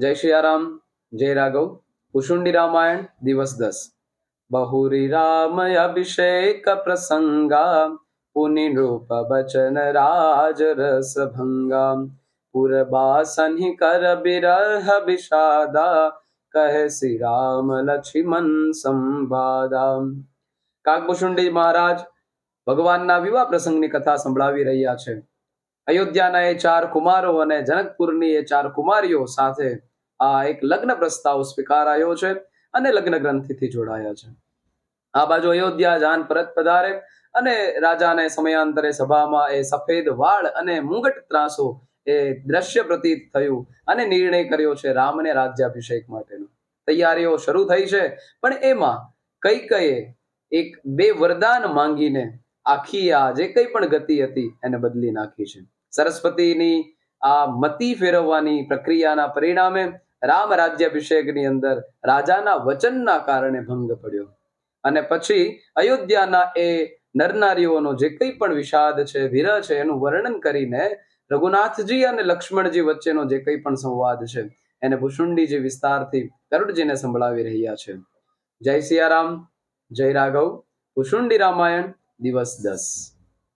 જય સિયારામ જય રાઘવ. કુશુંડી રામાયણ, દિવસ દસ. બહુરી રામ અભિષેક પ્રસંગા પુનિ રૂપ બચન રાજ રસ ભંગા પુરબાસન કર બિરહ વિષાદા, કહે શ્રી રામ લક્ષ્મણ સંવાદા. કાકભૂષુંડી મહારાજ ભગવાનના વિવાહ પ્રસંગની કથા સંભળાવી રહ્યા છે. અયોધ્યાના એ ચાર કુમારો અને જનકપુરની એ ચાર કુમારીઓ સાથે આ એક લગ્ન પ્રસ્તાવ સ્વીકારાયો છે અને લગ્ન ગ્રંથિથી જોડાયા છે. આ બાજુ અયોધ્યા જાન પરત પધારે અને રાજાને સમયાંતરે સભામાં એ સફેદ વાળ અને મુગટ ત્રાસો એ દ્રશ્ય પ્રતીત થયું અને નિર્ણય કર્યો છે રામને રાજ્યાભિષેક માટેનો. તૈયારીઓ શરૂ થઈ છે, પણ એમાં કઈ કઈ એક બે વરદાન માંગીને આખી આ જે કંઈ પણ ગતિ હતી એને બદલી નાખી છે. સરસ્વતીની આ મતી ફેરવવાની પ્રક્રિયાના પરિણામે રામ રાજ્યાભિષેકની અંદર રાજાના વચનના કારણે ભંગ પડ્યો. અને પછી અયોધ્યાના એ નરનારીઓનો જે કંઈ પણ વિષાદ છે વિરહ છે, એનું વર્ણન કરીને રઘુનાથજી અને લક્ષ્મણજી વચ્ચેનો જે કંઈ પણ સંવાદ છે, એને ભૂષુંડીજી વિસ્તારથી ગરુડજીને સંભળાવી રહ્યા છે. જય સિયારામ, જય રાઘવ, ભૂષુંડી રામાયણ, દિવસ દસ.